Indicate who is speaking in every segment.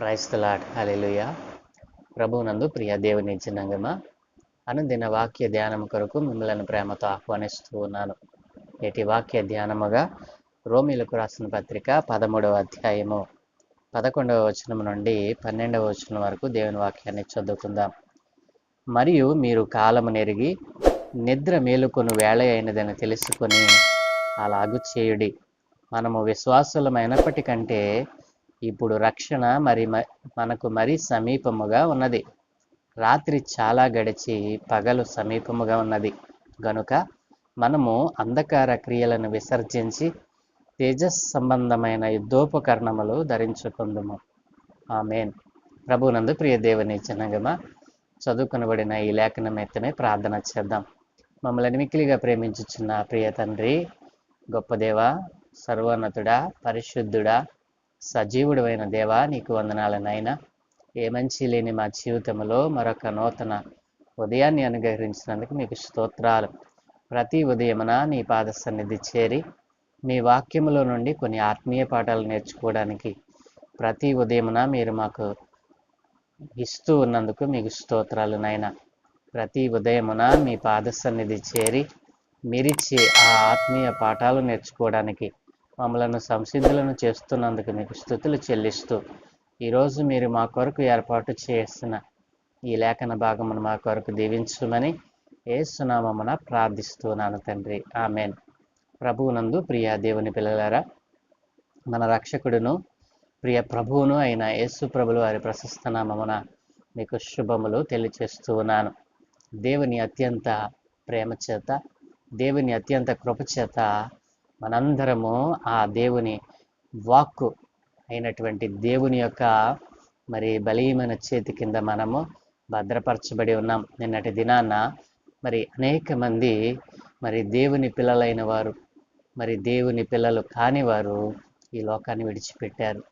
Speaker 1: క్రైస్తలాడ్ hallelujah ప్రభువునందు ప్రియ దేవుని జనంగమా అనుదిన వాక్య ధ్యానం కొరకు మిమ్మల్ని ప్రేమతో ఆహ్వానిస్తూ ఉన్నాను. నేటి వాక్య ధ్యానముగా రోమిలకు రాసిన పత్రిక పదమూడవ అధ్యాయము పదకొండవ వచనం నుండి పన్నెండవ వచనం వరకు దేవుని వాక్యాన్ని చదువుకుందాం. మరియు మీరు కాలము నెరిగి నిద్ర మేలుకొను వేళ అయినదని తెలుసుకొని అలాగు చేయుడి. మనము విశ్వాసులమైనప్పటికంటే ఇప్పుడు రక్షణ మరి మ- మనకు మరి సమీపముగా ఉన్నది. రాత్రి చాలా గడిచి పగలు సమీపముగా ఉన్నది. గనుక మనము అంధకార క్రియలను విసర్జించి తేజస్ సంబంధమైన యుద్ధోపకరణములు ధరించుకుందుము. ఆమెన్. ప్రభునందు ప్రియ దేవుని జనగమ చదువుకొనబడిన ఈ లేఖనం ఎత్తమే ప్రార్థన చేద్దాం. మమ్మల్ని మిక్కిలిగా ప్రేమించుచున్న ప్రియ తండ్రి గొప్ప దేవ సర్వోన్నతుడా పరిశుద్ధుడా సజీవుడైన దేవా నీకు వందనాలనైనా ఏ మంచి లేని మా జీవితంలో మరొక నూతన ఉదయాన్ని అనుగ్రహించినందుకు మీకు స్తోత్రాలు. ప్రతి ఉదయమున నీ పాద సన్నిధి చేరి మీ వాక్యములో నుండి కొన్ని ఆత్మీయ పాఠాలు నేర్చుకోవడానికి ప్రతి ఉదయమున మీరు మాకు ఇస్తూ ఉన్నందుకు మీకు స్తోత్రాలు నైనా ప్రతి ఉదయమున మీ పాద సన్నిధి చేరి మీరిచ్చే ఆ ఆత్మీయ పాఠాలు నేర్చుకోవడానికి మమ్మలను సంసిద్ధులను చేస్తున్నందుకు మీకు స్థుతులు చెల్లిస్తూ ఈరోజు మీరు మా కొరకు ఏర్పాటు చేసిన ఈ లేఖన భాగమును మా కొరకు దీవించుమని ఏసునామమున ప్రార్థిస్తున్నాను తండ్రి. ఆమెన్. ప్రభువునందు ప్రియ దేవుని పిల్లలారా మన రక్షకుడును ప్రియ ప్రభువును అయిన యేసు ప్రభులు వారి ప్రశస్త నామమున మీకు శుభములు తెలియచేస్తూ ఉన్నాను. దేవుని అత్యంత ప్రేమ చేత దేవుని అత్యంత కృప చేత మనందరము ఆ దేవుని వాక్కు అయినటువంటి దేవుని యొక్క మరి బలీయమైన చేతి కింద మనము భద్రపరచబడి ఉన్నాం. నిన్నటి దినాన మరి అనేక మంది మరి దేవుని పిల్లలైన వారు మరి దేవుని పిల్లలు కాని వారు ఈ లోకాన్ని విడిచిపెట్టారు.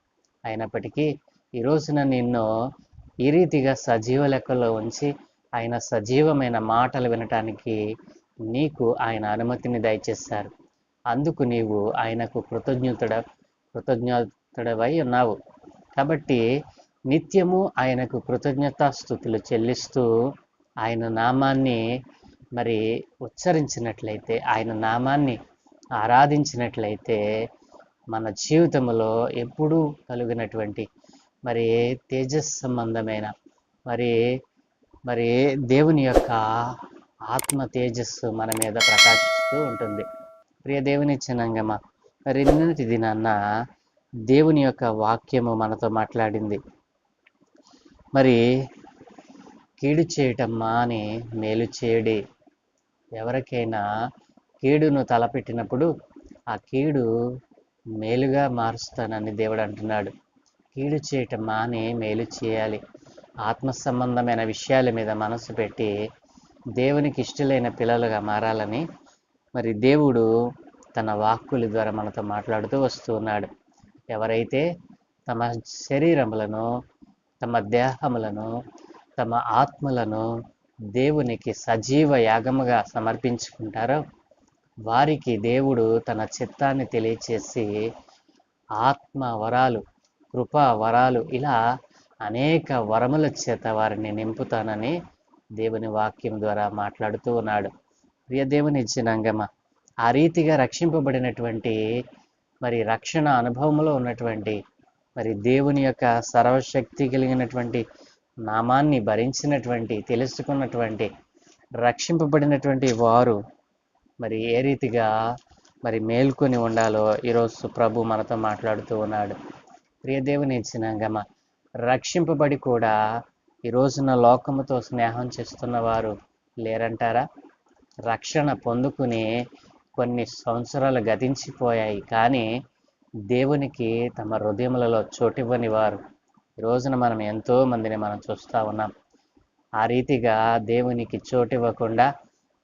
Speaker 1: అయినప్పటికీ ఈ రోజున నిన్ను ఈ రీతిగా సజీవ లెక్కలో ఉంచి ఆయన సజీవమైన మాటలు వినటానికి నీకు ఆయన అనుమతిని దయచేశారు. అందుకు నీవు ఆయనకు కృతజ్ఞతుడ కృతజ్ఞతుడవై ఉన్నావు. కాబట్టి నిత్యము ఆయనకు కృతజ్ఞతాస్థుతులు చెల్లిస్తూ ఆయన నామాన్ని మరి ఉచ్చరించినట్లయితే ఆయన నామాన్ని ఆరాధించినట్లయితే మన జీవితంలో ఎప్పుడూ కలిగినటువంటి మరి తేజస్ సంబంధమైన మరి మరి దేవుని యొక్క ఆత్మ తేజస్సు మన మీద ప్రకాశిస్తూ ఉంటుంది. ప్రియ దేవుని చిన్నంగమ మరి నిన్నటి దినాన్న దేవుని యొక్క వాక్యము మనతో మాట్లాడింది. మరి కీడు చేయటమ్మా అని మేలు చేయడి. ఎవరికైనా కీడును తలపెట్టినప్పుడు ఆ కీడు మేలుగా మారుస్తానని దేవుడు అంటున్నాడు. కీడు చేయటం మాని మేలు చేయాలి. ఆత్మ సంబంధమైన విషయాల మీద మనసు పెట్టి దేవునికి ఇష్టలైన పిల్లలుగా మారాలని మరి దేవుడు తన వాక్కుల ద్వారా మనతో మాట్లాడుతూ వస్తూ ఉన్నాడు. ఎవరైతే తమ శరీరములను తమ దేహములను తమ ఆత్మలను దేవునికి సజీవ యాగముగా సమర్పించుకుంటారో వారికి దేవుడు తన చిత్తాన్ని తెలియచేసి ఆత్మ వరాలు కృపా వరాలు ఇలా అనేక వరముల చేత వారిని నింపుతానని దేవుని వాక్యం ద్వారా మాట్లాడుతూ ఉన్నాడు. ప్రియదేవుని జనాంగమ? ఆ రీతిగా రక్షింపబడినటువంటి మరి రక్షణ అనుభవంలో ఉన్నటువంటి మరి దేవుని యొక్క సర్వశక్తి కలిగినటువంటి నామాన్ని భరించినటువంటి తెలుసుకున్నటువంటి రక్షింపబడినటువంటి వారు మరి ఏ రీతిగా మరి మేల్కొని ఉండాలో ఈరోజు ప్రభు మనతో మాట్లాడుతూ ఉన్నాడు. ప్రియదేవుని ఇచ్చినాంగమ్మ రక్షింపబడి కూడా ఈ రోజున లోకముతో స్నేహం చేస్తున్న వారు లేరంటారా? రక్షణ పొందుకుని కొన్ని సంవత్సరాలు గతించిపోయాయి. కానీ దేవునికి తమ హృదయములలో చోటివ్వని వారు. ఈ రోజున మనం ఎంతో మందిని మనం చూస్తూ ఉన్నాం. ఆ రీతిగా దేవునికి చోటివ్వకుండా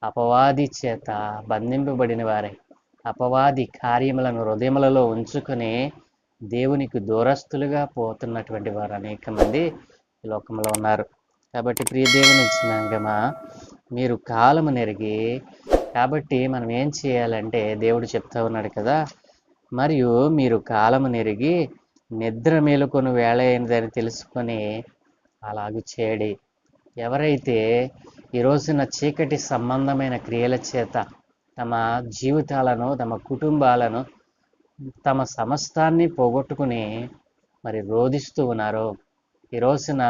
Speaker 1: అపవాది చేత బంధింపబడిన వారే. అపవాది కార్యములను హృదయములలో ఉంచుకుని దేవునికి దూరస్తులుగా పోతున్నటువంటి వారు అనేక మంది లోకంలో ఉన్నారు. కాబట్టి ప్రియ దేవుని ఇచ్చినాకమా మీరు కాలము నెరిగి కాబట్టి మనం ఏం చేయాలంటే దేవుడు చెప్తా ఉన్నాడు కదా మరియు మీరు కాలము నెరిగి నిద్ర మేలుకొని వేళ అయినదని తెలుసుకొని అలాగ చేయడి. ఎవరైతే ఈ రోజున చీకటి సంబంధమైన క్రియల చేత తమ జీవితాలను తమ కుటుంబాలను తమ సమస్తాన్ని పోగొట్టుకుని మరి రోధిస్తూ ఉన్నారో ఈ రోజున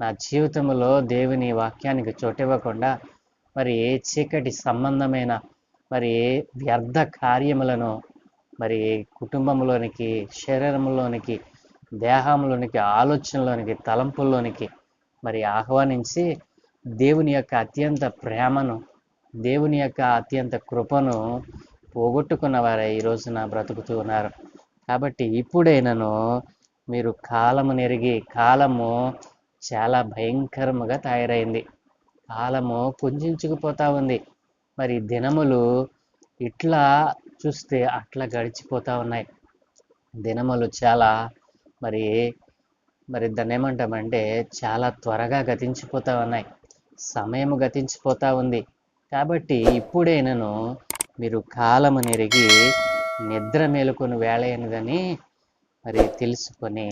Speaker 1: నా జీవితంలో దేవుని వాక్యానికి చోటివ్వకుండా మరి చీకటి సంబంధమైన మరి వ్యర్థ కార్యములను మరి కుటుంబంలోనికి శరీరంలోనికి దేహంలోనికి ఆలోచనలోనికి తలంపుల్లోనికి మరి ఆహ్వానించి దేవుని యొక్క అత్యంత ప్రేమను దేవుని యొక్క అత్యంత కృపను పోగొట్టుకున్న వారే ఈ రోజున బ్రతుకుతూ ఉన్నారు. కాబట్టి ఇప్పుడైనను మీరు కాలము నెరిగి కాలము చాలా భయంకరముగా తయారైంది. కాలము పుంజించుకుపోతా ఉంది. మరి దినములు ఇట్లా చూస్తే అట్లా గడిచిపోతా ఉన్నాయి. దినములు చాలా మరి మరి దాన్ని ఏమంటామంటే చాలా త్వరగా గతించిపోతా ఉన్నాయి. సమయం గతించిపోతా ఉంది. కాబట్టి ఇప్పుడైనాను మీరు కాలము నెరిగి నిద్ర మేలుకొని వేళైనదని మరి తెలుసుకొని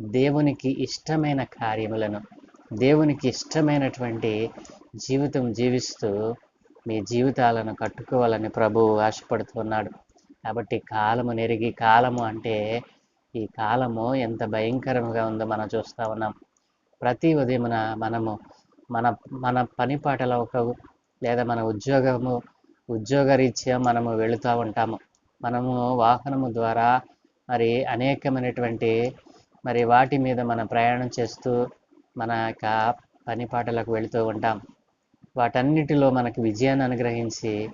Speaker 1: దేవునికి ఇష్టమైన కార్యములను దేవునికి ఇష్టమైనటువంటి జీవితం జీవిస్తూ మీ జీవితాలను కట్టుకోవాలని ప్రభువు ఆశపడుతున్నాడు కాబట్టి కాలము నెరిగి కాలము అంటే ఈ కాలము ఎంత భయంకరంగా ఉందో మనం చూస్తూ ఉన్నాం. ప్రతి ఉదయమున మనము మన మన పని పాటల ఒక లేదా మన ఉద్యోగము ఉద్యోగరీత్యా మనము వెళుతూ ఉంటాము. మనము వాహనము ద్వారా మరి అనేకమైనటువంటి మరి వాటి మీద మనం ప్రయాణం చేస్తూ మన యొక్క పనిపాటలకు వెళుతూ ఉంటాం. వాటన్నిటిలో మనకు విజయాన్ని అనుగ్రహించి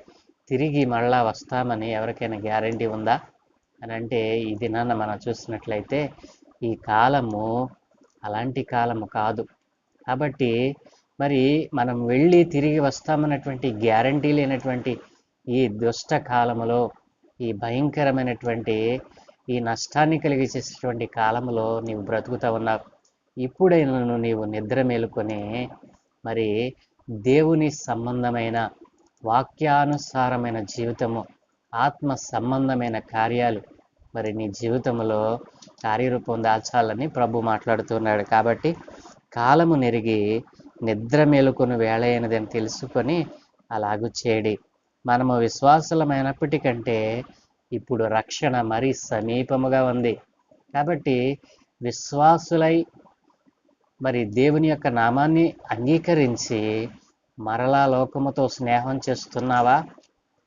Speaker 1: తిరిగి మళ్ళా వస్తామని ఎవరికైనా గ్యారంటీ ఉందా? అని అంటే ఈ దినాన మనం చూసినట్లయితే ఈ కాలము అలాంటి కాలము కాదు. కాబట్టి మరి మనం వెళ్ళి తిరిగి వస్తామన్నటువంటి గ్యారంటీ లేనటువంటి ఈ దుష్ట కాలములో ఈ భయంకరమైనటువంటి ఈ నష్టాన్ని కలిగించేటువంటి కాలంలో నీవు బ్రతుకుతా ఉన్నావు. ఇప్పుడైనా నీవు నిద్ర మేలుకొని మరి దేవుని సంబంధమైన వాక్యానుసారమైన జీవితము ఆత్మ సంబంధమైన కార్యాలు మరి నీ జీవితంలో కార్యరూపం దాల్చాలని ప్రభు మాట్లాడుతున్నాడు. కాబట్టి కాలము నెరిగి నిద్ర మేలుకొని వేళ తెలుసుకొని అలాగూ చేయడి. మనము విశ్వాసులమైనప్పటికంటే ఇప్పుడు రక్షణ మరీ సమీపముగా ఉంది. కాబట్టి విశ్వాసులై మరి దేవుని యొక్క నామాన్ని అంగీకరించి మరలా లోకముతో స్నేహం చేస్తున్నావా?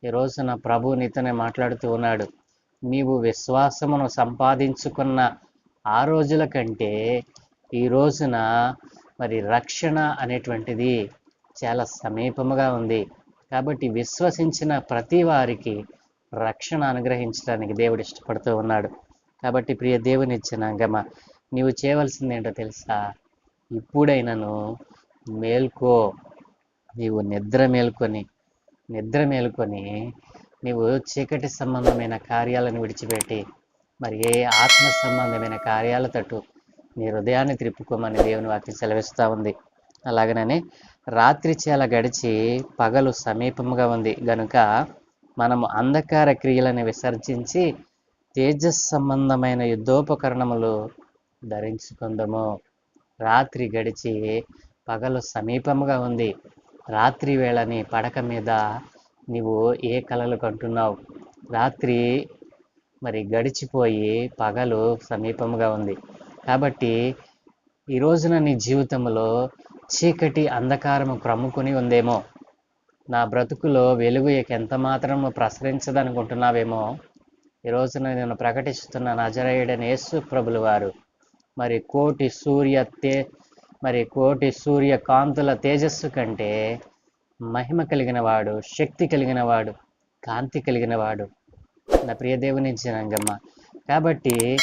Speaker 1: ఈ రోజున ప్రభు నీతోనే మాట్లాడుతూ ఉన్నాడు. నీవు విశ్వాసమును సంపాదించుకున్న ఆ రోజుల కంటే ఈ రోజున మరి రక్షణ అనేటువంటిది చాలా సమీపముగా ఉంది. కాబట్టి విశ్వసించిన ప్రతి వారికి రక్షణ అనుగ్రహించడానికి దేవుడు ఇష్టపడుతూ ఉన్నాడు. కాబట్టి ప్రియ దేవుని ఇచ్చిన గమ నీవు చేయవలసింది ఏంటో తెలుసా? ఇప్పుడైనాను మేల్కో నీవు నిద్ర మేల్కొని నిద్ర మేల్కొని నీవు చీకటి సంబంధమైన కార్యాలను విడిచిపెట్టి మరి ఏ ఆత్మ సంబంధమైన కార్యాల తట్టు నీ హృదయాన్ని త్రిప్పుకోమని దేవుని వాక్యం సెలవిస్తూ ఉంది. అలాగనే రాత్రి చేల గడిచి పగలు సమీపంగా ఉంది. గనుక మనము అంధకార క్రియలను విసర్జించి తేజస్ సంబంధమైన యుద్ధోపకరణములు ధరించుకుందాము. రాత్రి గడిచి పగలు సమీపముగా ఉంది. రాత్రి వేళని పడక మీద నీవు ఏ కలలు కంటున్నావు? రాత్రి మరి గడిచిపోయి పగలు సమీపముగా ఉంది. కాబట్టి ఈ రోజున నీ జీవితంలో చీకటి అంధకారము క్రమ్ముకుని ఉందేమో. నా బ్రతుకులో వెలుగు ఎంత మాత్రము ప్రసరించదనుకుంటున్నావేమో? ఈ రోజున నేను ప్రకటిస్తున్న నజరేయుడని యేసు ప్రభులు వారు. మరి కోటి సూర్య తే మరి కోటి సూర్య కాంతుల తేజస్సు కంటే మహిమ కలిగిన వాడు శక్తి కలిగిన వాడు కాంతి కలిగిన వాడు. నా ప్రియ దేవుని జనంగమ్మ కాబట్టి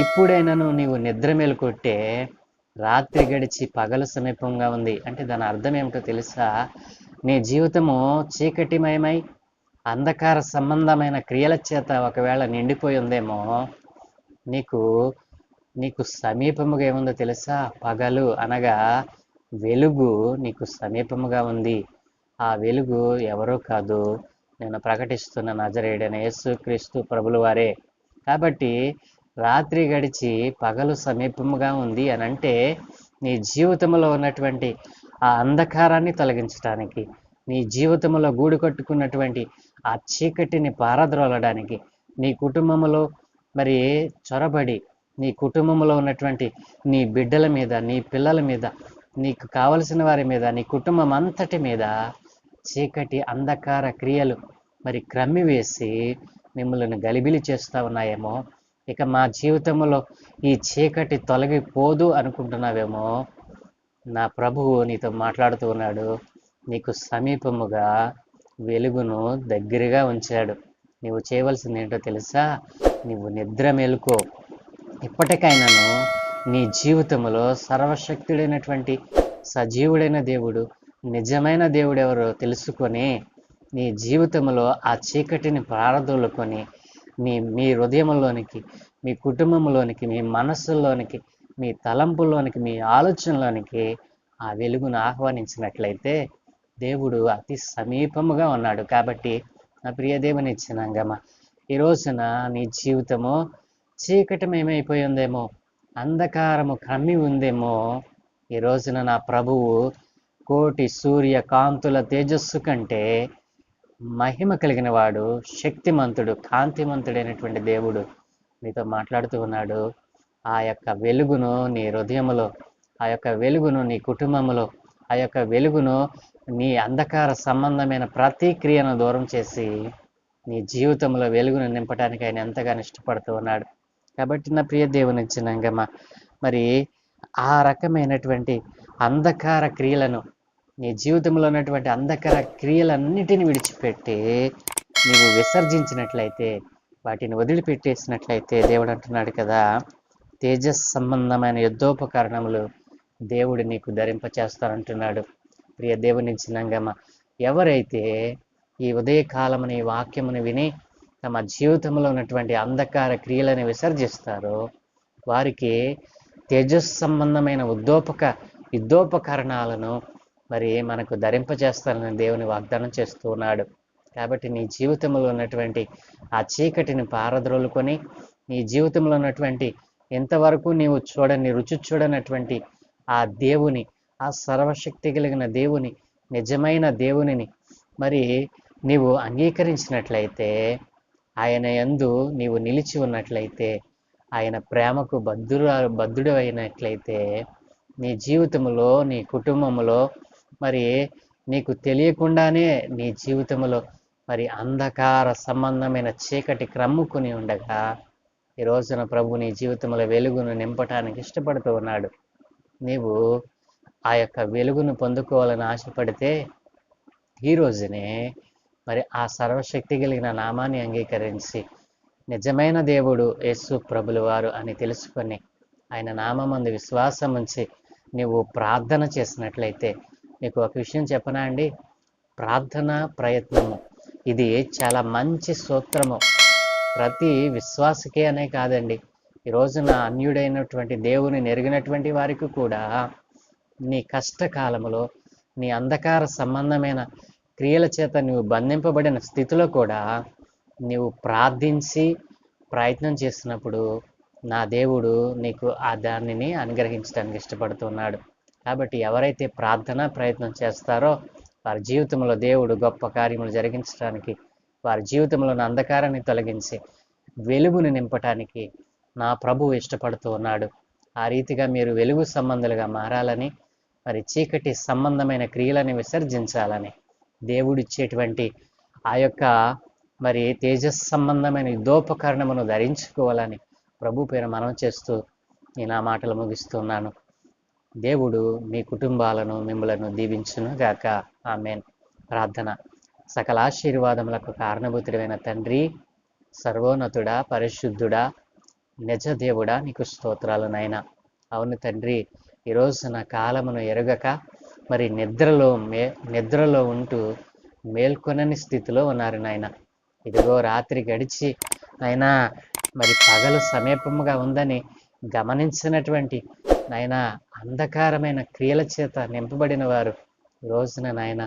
Speaker 1: ఇప్పుడైనాను నీవు నిద్ర మేలుకొట్టే రాత్రి గడిచి పగలు సమీపంగా ఉంది. అంటే దాని అర్థం ఏమిటో తెలుసా? నీ జీవితము చీకటిమయమై అంధకార సంబంధమైన క్రియల చేత ఒకవేళ నిండిపోయి ఉందేమో నీకు నీకు సమీపముగా ఏముందో తెలుసా? పగలు అనగా వెలుగు నీకు సమీపముగా ఉంది. ఆ వెలుగు ఎవరో కాదు. నేను ప్రకటిస్తున్న నజరేడని యేసుక్రీస్తు ప్రభులు వారే. కాబట్టి రాత్రి గడిచి పగలు సమీపముగా ఉంది అని అంటే నీ జీవితంలో ఉన్నటువంటి ఆ అంధకారాన్ని తొలగించడానికి నీ జీవితంలో గూడు కట్టుకున్నటువంటి ఆ చీకటిని పారద్రోలడానికి నీ కుటుంబంలో మరి చొరబడి నీ కుటుంబంలో ఉన్నటువంటి నీ బిడ్డల మీద నీ పిల్లల మీద నీకు కావలసిన వారి మీద నీ కుటుంబం అంతటి మీద చీకటి అంధకార క్రియలు మరి క్రమ్మివేసి మిమ్మల్ని గలిబిలి చేస్తూ ఉన్నాయేమో. ఇక మా జీవితంలో ఈ చీకటి తొలగిపోదు అనుకుంటున్నావేమో. నా ప్రభువు నీతో మాట్లాడుతూ ఉన్నాడు. నీకు సమీపముగా వెలుగును దగ్గరగా ఉంచాడు. నీవు చేయవలసింది ఏంటో తెలుసా? నీవు నిద్ర మేలుకో. ఇప్పటికైనాను నీ జీవితంలో సర్వశక్తుడైనటువంటి సజీవుడైన దేవుడు నిజమైన దేవుడు ఎవరో తెలుసుకొని నీ జీవితంలో ఆ చీకటిని పారదోలుకొని మీ మీ హృదయంలోనికి మీ కుటుంబంలోనికి మీ మనస్సులోనికి మీ తలంపుల్లోనికి మీ ఆలోచనలోనికి ఆ వెలుగును ఆహ్వానించినట్లయితే దేవుడు అతి సమీపముగా ఉన్నాడు. కాబట్టి నా ప్రియ దేవుని ఇచ్చినాంగమ్మ ఈ రోజున నీ జీవితము చీకటమేమైపోయి ఉందేమో అంధకారము కమ్మి ఉందేమో ఈ రోజున నా ప్రభువు కోటి సూర్య కాంతుల తేజస్సు కంటే మహిమ కలిగిన వాడు శక్తిమంతుడు కాంతిమంతుడైనటువంటి దేవుడు మీతో మాట్లాడుతూ ఉన్నాడు. ఆ యొక్క వెలుగును నీ హృదయములో ఆ యొక్క వెలుగును నీ కుటుంబంలో ఆ యొక్క వెలుగును నీ అంధకార సంబంధమైన ప్రతి క్రియను దూరం చేసి నీ జీవితంలో వెలుగును నింపడానికి ఆయన ఎంతగానో ఇష్టపడుతూ ఉన్నాడు. కాబట్టి నా ప్రియ దేవుని చిన్నంగమ్మ మరి ఆ రకమైనటువంటి అంధకార క్రియలను నీ జీవితంలో ఉన్నటువంటి అంధకార క్రియలన్నిటిని విడిచిపెట్టి నీవు విసర్జించినట్లయితే వాటిని వదిలిపెట్టేసినట్లయితే దేవుడు అంటున్నాడు కదా తేజస్ సంబంధమైన యుద్ధోపకరణములు దేవుడు నీకు ధరింపచేస్తానంటున్నాడు. ప్రియ దేవుని చిన్నంగమ్మ ఎవరైతే ఈ ఉదయకాలముని ఈ వాక్యముని విని తమ జీవితంలో ఉన్నటువంటి అంధకార క్రియలను విసర్జిస్తారో వారికి తేజస్ సంబంధమైన ఉద్దోపక యుద్ధోపకరణాలను మరి మనకు ధరింపజేస్తానని దేవుని వాగ్దానం చేస్తూ ఉన్నాడు. కాబట్టి నీ జీవితంలో ఉన్నటువంటి ఆ చీకటిని పారద్రోలుకొని నీ జీవితంలో ఉన్నటువంటి ఎంతవరకు నీవు చూడని రుచి చూడనటువంటి ఆ దేవుని ఆ సర్వశక్తి కలిగిన దేవుని నిజమైన దేవునిని మరి నీవు అంగీకరించినట్లయితే ఆయన యందు నీవు నిలిచి ఉన్నట్లయితే ఆయన ప్రేమకు బద్ధుడు బద్ధుడు అయినట్లయితే నీ జీవితంలో నీ కుటుంబంలో మరి నీకు తెలియకుండానే నీ జీవితంలో మరి అంధకార సంబంధమైన చీకటి క్రమ్ముకుని ఉండగా ఈ రోజున ప్రభు నీ జీవితంలో వెలుగును నింపటానికి ఇష్టపడుతూ ఉన్నాడు. నీవు ఆ యొక్క వెలుగును పొందుకోవాలని ఆశపడితే ఈ రోజునే మరి ఆ సర్వశక్తి కలిగిన నామాన్ని అంగీకరించి నిజమైన దేవుడు యేసు ప్రభులు వారు అని తెలుసుకొని ఆయన నామందు విశ్వాసం ఉంచి నీవు ప్రార్థన చేసినట్లయితే నీకు ఒక విషయం చెప్పనా అండి? ప్రార్థన ప్రయత్నము. ఇది చాలా మంచి సూత్రము. ప్రతి విశ్వాసకే అనే కాదండి. ఈ రోజున అన్యుడైనటువంటి దేవుని నెరిగినటువంటి వారికి కూడా నీ కష్టకాలములో నీ అంధకార సంబంధమైన క్రియల చేత నువ్వు బంధింపబడిన స్థితిలో కూడా నీవు ప్రార్థించి ప్రయత్నం చేసినప్పుడు నా దేవుడు నీకు ఆ దానిని అనుగ్రహించడానికి ఇష్టపడుతున్నాడు. కాబట్టి ఎవరైతే ప్రార్థన ప్రయత్నం చేస్తారో వారి జీవితంలో దేవుడు గొప్ప కార్యములు జరిగించడానికి వారి జీవితంలో ఉన్న అంధకారాన్ని తొలగించి వెలుగుని నింపటానికి నా ప్రభువు ఇష్టపడుతూ ఉన్నాడు. ఆ రీతిగా మీరు వెలుగు సంబంధులుగా మారాలని మరి చీకటి సంబంధమైన క్రియలని విసర్జించాలని దేవుడిచ్చేటువంటి ఆ యొక్క మరి తేజస్ సంబంధమైన యుద్ధోపకరణమును ధరించుకోవాలని ప్రభు పేరు మనం చేస్తూ నేను నా మాటలు ముగిస్తున్నాను. దేవుడు మీ కుటుంబాలను మిమ్మలను దీవించును గాక ఆమెన్. ప్రార్థన. సకల ఆశీర్వాదములకు కారణభూతుడైన తండ్రి సర్వోన్నతుడా పరిశుద్ధుడా నిజ దేవుడా నీకు స్తోత్రాలు నాయన. అవును తండ్రి ఈరోజు నా కాలమును ఎరగక మరి నిద్రలో మే నిద్రలో ఉంటూ మేల్కొనని స్థితిలో ఉన్నారు నాయన. ఇదిగో రాత్రి గడిచి నాయనా మరి పగలు సమీపముగా ఉందని గమనించినటువంటి నాయన అంధకారమైన క్రియల చేత నింపబడిన వారు ఈ రోజున నాయన.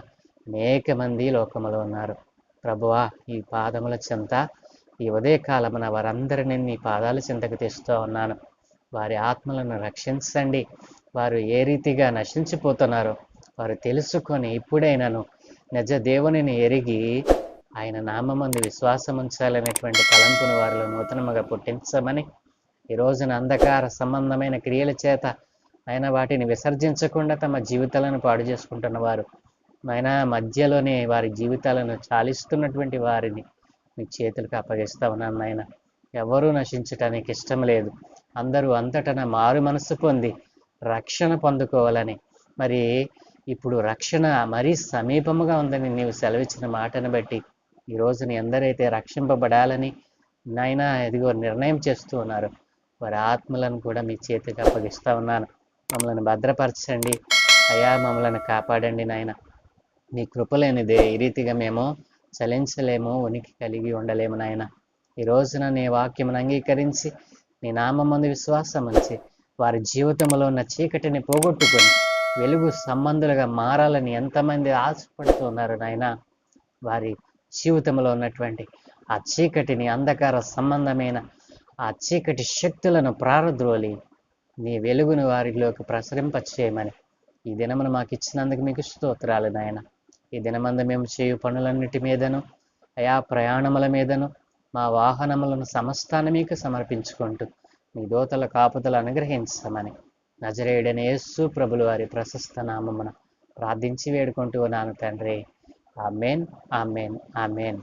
Speaker 1: అనేక మంది లోకములో ఉన్నారు. ప్రభువా ఈ పాదముల చెంత ఈ ఉదయకాలమున వారందరినీ నీ పాదాల చింతకు తెస్తూ ఉన్నాను. వారి ఆత్మలను రక్షించండి. వారు ఏ రీతిగా నశించిపోతున్నారో వారు తెలుసుకొని ఇప్పుడైనను నిజ దేవునిని ఎరిగి ఆయన నామందు విశ్వాసం ఉంచాలనేటువంటి తలంపును వారిలో నూతనముగా పుట్టించమని ఈ రోజున అంధకార సంబంధమైన క్రియల చేత ఆయన వాటిని విసర్జించకుండా తమ జీవితాలను పాడు చేసుకుంటున్న వారు ఆయన మధ్యలోనే వారి జీవితాలను చాలిస్తున్నటువంటి వారిని మీ చేతులకు అప్పగిస్తా ఉన్నాను నాయన. ఎవరూ నశించటానికి ఇష్టం లేదు. అందరూ అంతటన మారు మనసు పొంది రక్షణ పొందుకోవాలని. మరి ఇప్పుడు రక్షణ మరీ సమీపముగా ఉందని నీవు సెలవిచ్చిన మాటను బట్టి ఈ రోజున ఎందరైతే రక్షింపబడాలని నాయన ఇదిగో నిర్ణయం చేస్తూ ఉన్నారు. వారి ఆత్మలను కూడా మీ చేతికి అప్పగిస్తా ఉన్నాను. మమ్మల్ని భద్రపరచండి. అయా మమ్మల్ని కాపాడండి నాయన. నీ కృపలేనిదే ఈ రీతిగా మేము చలించలేము ఉనికి కలిగి ఉండలేము నాయన. ఈ రోజున నీ వాక్యమును అంగీకరించి నీ నామందు విశ్వాసం ఉంచి వారి జీవితంలో ఉన్న చీకటిని పోగొట్టుకొని వెలుగు సంబంధులుగా మారాలని ఎంతమంది ఆశపడుతున్నారు నాయన. వారి జీవితంలో ఉన్నటువంటి ఆ చీకటిని అంధకార సంబంధమైన ఆ చీకటి శక్తులను ప్రారద్రోలి నీ వెలుగును వారిలోకి ప్రసరింపచేయమని ఈ దినమును మాకు ఇచ్చినందుకు మీకు స్తోత్రాలు నాయన. ఈ దినమందు మేము చేయు పనులన్నిటి మీదను అయా ప్రయాణముల మీదను మా వాహనములను సమస్తాన్ని మీకు సమర్పించుకుంటూ మీ దోతల కాపుదలు అనుగ్రహించమని నజరేయుడని యేసు ప్రభులు వారి ప్రశస్త నామమున ప్రార్థించి వేడుకుంటూ ఉన్నాను తండ్రి. Amen amen amen.